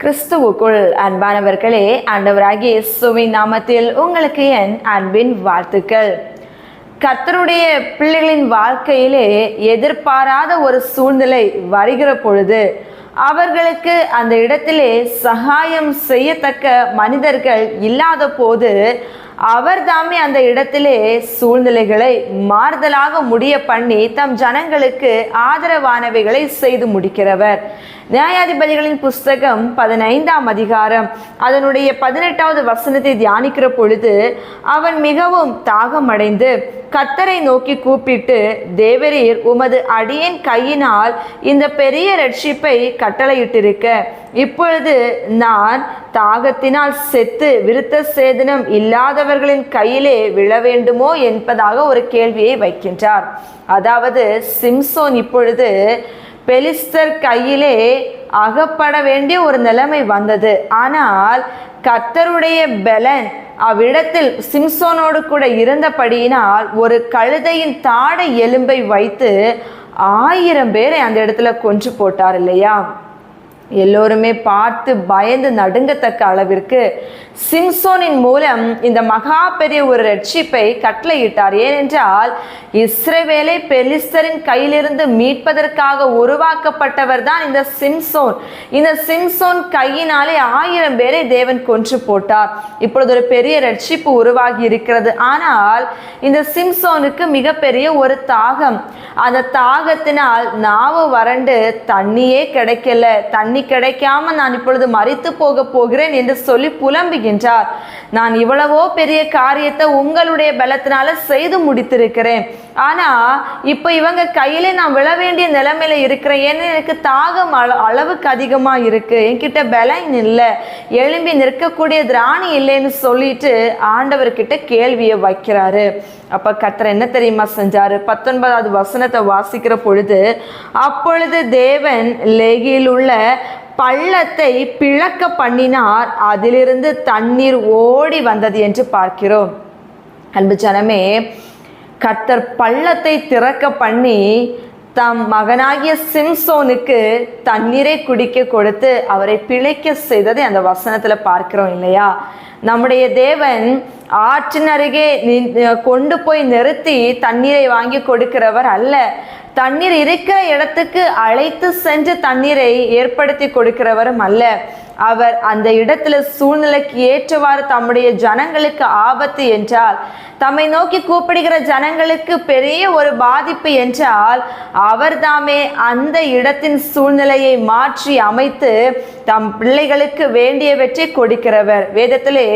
கிறிஸ்துவுக்குள் அன்பானவர்களே ஆண்டவராகிய இயேசுவின் நாமத்தில் உங்களுக்கு என் அன்பின் வாழ்த்துக்கள். கர்த்தருடைய பிள்ளைகளின் வாழ்க்கையிலே எதிர்பாராத ஒரு சூழ்நிலை வருகிற பொழுது அவர்களுக்கு அந்த இடத்திலே சகாயம் செய்யத்தக்க மனிதர்கள் இல்லாத போது அவர் தாமே அந்த இடத்திலே சூழ்நிலைகளை மாறுதலாக முடிய பண்ணி தம் ஜனங்களுக்கு ஆதரவானவைகளை செய்து முடிக்கிறவர். நியாயாதிபதிகளின் புஸ்தகம் பதினைந்தாம் அதிகாரம். அதனுடைய பதினெட்டாவது வசனத்தை தியானிக்கிற பொழுது அவன் மிகவும் தாகமடைந்து கத்தரை நோக்கி கூப்பிட்டு தேவரீர் உமது அடியேன் கையினால் இந்த பெரிய ரட்சிப்பை கட்டளையிட்டிருக்க. இப்பொழுது நான் தாகத்தினால் செத்து விருத்த சேதனம் இல்லாத மாணவர்களின் கையிலே விழ வேண்டுமோ என்பதாக ஒரு கேள்வியை வைக்கின்றார். அதாவது சிம்சோன் இப்பொழுது பெலிஸ்தர் கையிலே அகப்பட வேண்டிய ஒரு நிலைமை வந்தது. ஆனால் கர்த்தருடைய பெலன் அவ்விடத்தில் சிம்சோனோடு கூட இருந்தபடியினால் ஒரு கழுதையின் தாடை எலும்பை வைத்து ஆயிரம் பேரை அந்த இடத்துல கொன்று போட்டார் இல்லையா? எல்லோருமே பார்த்து பயந்து நடுங்கத்தக்க அளவிற்கு சிம்சோனின் மூலம் இந்த மகா பெரிய ஒரு ரட்சிப்பை கட்டளையிட்டார். ஏனென்றால் இஸ்ரேவேலை பெலிஸ்தரின் கையிலிருந்து மீட்பதற்காக உருவாக்கப்பட்டவர் தான் இந்த சிம்சோன். இந்த சிம்சோன் கையினாலே ஆயிரம் பேரை தேவன் கொன்று போட்டார். இப்பொழுது ஒரு பெரிய ரட்சிப்பு உருவாகி இருக்கிறது. ஆனால் இந்த சிம்சோனுக்கு மிகப்பெரிய ஒரு தாகம். அந்த தாகத்தினால் நாவு வறண்டு தண்ணியே கிடைக்கல. தண்ணி கிடைக்காம நான் இப்பொழுது மறித்து போக போகிறேன் என்று சொல்லி புலம்புகின்றார். நான் இவ்வளவோ பெரிய காரியத்தை உங்களுடைய பலத்தினால செய்து முடித்திருக்கிறேன். ஆனா இப்போ இவங்க கையிலே நான் விழ வேண்டிய நிலைமையில இருக்கிறேன். ஏன்னா எனக்கு தாகம் அள அளவுக்கு அதிகமா இருக்கு. என்கிட்ட பலம் இல்லை. எழும்பி நிற்கக்கூடிய திராணி இல்லைன்னு சொல்லிட்டு ஆண்டவர்கிட்ட கேள்வியை வைக்கிறாரு. அப்ப கத்தர் என்ன தெரியுமா செஞ்சாரு? பத்தொன்பதாவது வசனத்தை வாசிக்கிற பொழுது அப்பொழுது தேவன் லேகியில் உள்ள பள்ளத்தை பிளக்க பண்ணினார். அதிலிருந்து தண்ணீர் ஓடி வந்தது என்று பார்க்கிறோம். அன்பு ஜனமே கத்தர் பள்ளத்தை திறக்க பண்ணி தம் மகனாகிய சிம்சோனுக்கு தண்ணீரை குடிக்க கொடுத்து அவரை பிழைக்க செய்ததை அந்த வசனத்துல பார்க்கிறோம் இல்லையா? நம்முடைய தேவன் ஆற்றின் அருகே கொண்டு போய் நிறுத்தி தண்ணீரை வாங்கி கொடுக்கிறவர் அல்ல. தண்ணீர் இருக்கிற இடத்துக்கு அழைத்து சென்று தண்ணீரை ஏற்படுத்தி கொடுக்கிறவரும் அல்ல. அவர் அந்த இடத்துல சூழ்நிலைக்கு ஏற்றவாறு தம்முடைய ஜனங்களுக்கு ஆபத்து என்றால் தம்மை நோக்கி கூப்பிடுகிற ஜனங்களுக்கு பெரிய ஒரு பாதிப்பு என்றால் அவர் தாமே அந்த இடத்தின் சூழ்நிலையை மாற்றி அமைத்து தம் பிள்ளைகளுக்கு வேண்டியவற்றை கொடுக்கிறவர். வேதத்திலே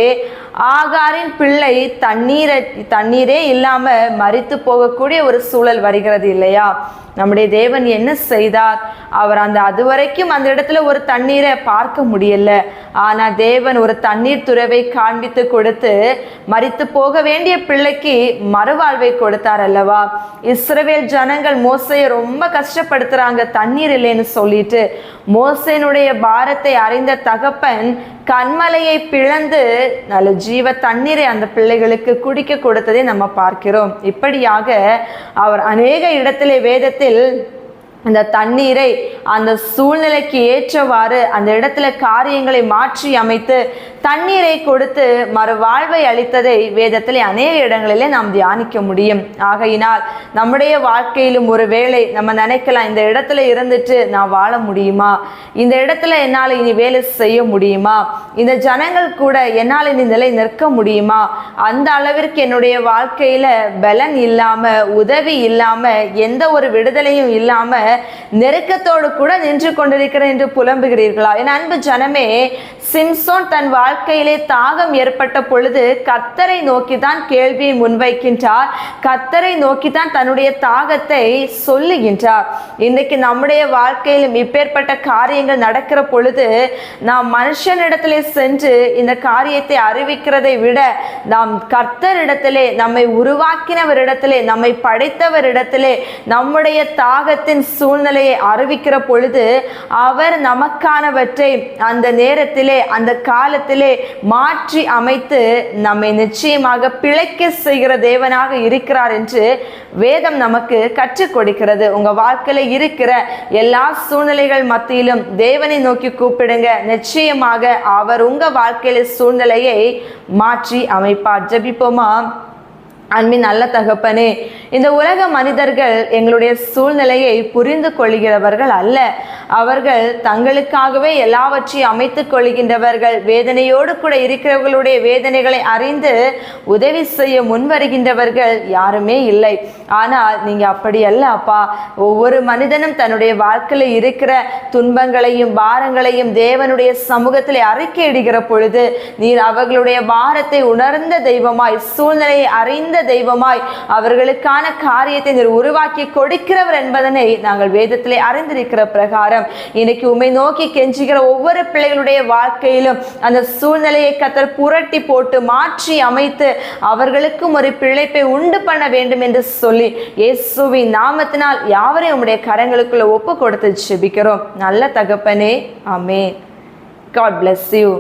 ஆகாரின் பிள்ளை தண்ணீரை தண்ணீரே இல்லாமல் மறித்து போகக்கூடிய ஒரு சூழல் வருகிறது இல்லையா? நம்முடைய தேவன் என்ன செய்தார்? அவர் அந்த அதுவரைக்கும் அந்த இடத்துல ஒரு தண்ணீரை பார்க்க முடியல. ஆனால் தேவன் ஒரு தண்ணீர் துறவை காண்பித்து கொடுத்து மறித்து போக வேண்டிய பிள்ளைக்கு மறுவாழ்வை கொடுத்தார் அல்லவா? இஸ்ரவேல் ஜனங்கள் மோசையை ரொம்ப கஷ்டப்படுத்துறாங்க தண்ணீர் இல்லைன்னு சொல்லிட்டு. மோசையினுடைய பாரத்தை அறிந்த தகப்பன் கண்மலையை பிளந்து நல்ல ஜீவ தண்ணீரை அந்த பிள்ளைகளுக்கு குடிக்க கொடுத்ததை நம்ம பார்க்கிறோம். இப்படியாக அவர் அநேக இடத்திலே வேதத்தில் அந்த தண்ணீரை அந்த சூழ்நிலைக்கு ஏற்றவாறு அந்த இடத்துல காரியங்களை மாற்றி அமைத்து தண்ணீரை கொடுத்து மறு வாழ்வை அளித்ததை வேதத்தில் அநேக இடங்களிலே நாம் தியானிக்க முடியும். ஆகையினால் நம்முடைய வாழ்க்கையிலும் ஒரு வேளை நம்ம நினைக்கலாம் இந்த இடத்துல இருந்துட்டு நான் வாழ முடியுமா? இந்த இடத்துல என்னால் இனி வேலை செய்ய முடியுமா? இந்த ஜனங்கள் கூட என்னால் இனி நிலை நிற்க முடியுமா? அந்த அளவிற்கு என்னுடைய வாழ்க்கையில பலன் இல்லாம உதவி இல்லாம எந்த ஒரு விடுதலையும் இல்லாம நெருக்கத்தோடு கூட நின்று கொண்டிருக்கிறேன் என்று புலம்புகிறீர்களா? என் அன்பு ஜனமே சிம்சோன் தன் வாழ்க்கையிலே தாகம் ஏற்பட்ட பொழுது கத்தரை நோக்கி தான் கேள்வியை முன்வைக்கின்றார். கத்தரை நோக்கி தான் தன்னுடைய தாகத்தை சொல்லுகின்றார். இன்றைக்கு நம்முடைய வாழ்க்கையிலும் இப்பேற்பட்ட காரியங்கள் நடக்கிற பொழுது நாம் மனுஷனிடத்திலே சென்று இந்த காரியத்தை அறிவிக்கிறதை விட நாம் கர்த்தரிடத்திலே நம்மை உருவாக்கினவரிடத்திலே நம்மை படைத்தவரிடத்திலே நம்முடைய தாகத்தின் சூழ்நிலையை அறிவிக்கிற பொழுது அவர் நமக்கானவற்றை அந்த நேரத்திலே அந்த காலத்திலே மாற்றி அமைத்து நம்மை நிச்சயமாக பிழைக்க செய்கிற தேவனாக இருக்கிறார் என்று வேதம் நமக்கு கற்றுக் கொடுக்கிறது. உங்க வாழ்க்கையில இருக்கிற எல்லா சூழ்நிலைகள் மத்தியிலும் தேவனை நோக்கி கூப்பிடுங்க. நிச்சயமாக அவர் உங்க வாழ்க்கையில சூழ்நிலையை மாற்றி அமைப்பார். ஜபிப்போமா? அன்பின் நல்ல தகப்பனே இந்த உலக மனிதர்கள் எங்களுடைய சூழ்நிலையை புரிந்து கொள்கிறவர்கள் அல்ல. அவர்கள் தங்களுக்காகவே எல்லாவற்றையும் அமைத்துக் கொள்கின்றவர்கள் வேதனையோடு கூட இருக்கிறவர்களுடைய வேதனைகளை அறிந்து உதவி செய்ய முன்வருகின்றவர்கள் யாருமே இல்லை. ஆனால் நீங்க அப்படி அல்ல அப்பா. ஒவ்வொரு மனிதனும் தன்னுடைய வாழ்க்கையில் இருக்கிற துன்பங்களையும் பாரங்களையும் தேவனுடைய சமூகத்தில் அறிக்கையிடுகிற பொழுது நீர் அவர்களுடைய பாரத்தை உணர்ந்த தெய்வமாய் சூழ்நிலையை அறிந்த தெய்வமாய் அவர்களுக்கான காரியத்தை நீர் உருவாக்கி கொடுக்கிறவர் என்பதனை நாங்கள் வேதத்திலே அறிந்திருக்கிற பிரகாரம். இன்னைக்கு உண்மை நோக்கி கெஞ்சுகிற ஒவ்வொரு பிள்ளைகளுடைய வாழ்க்கையிலும் அந்த சூழ்நிலையை கத்தர் புரட்டி போட்டு மாற்றி அமைத்து அவர்களுக்கும் ஒரு பிழைப்பை உண்டு பண்ண வேண்டும் என்று சொல்லி இயேசுவின் நாமத்தினால் யாவரையும் உம்முடைய கரங்களுக்குள்ள ஒப்பு கொடுத்து ஜெபிக்கிறோம். நல்ல தகப்பனே அமே காட் பிளஸ் யூ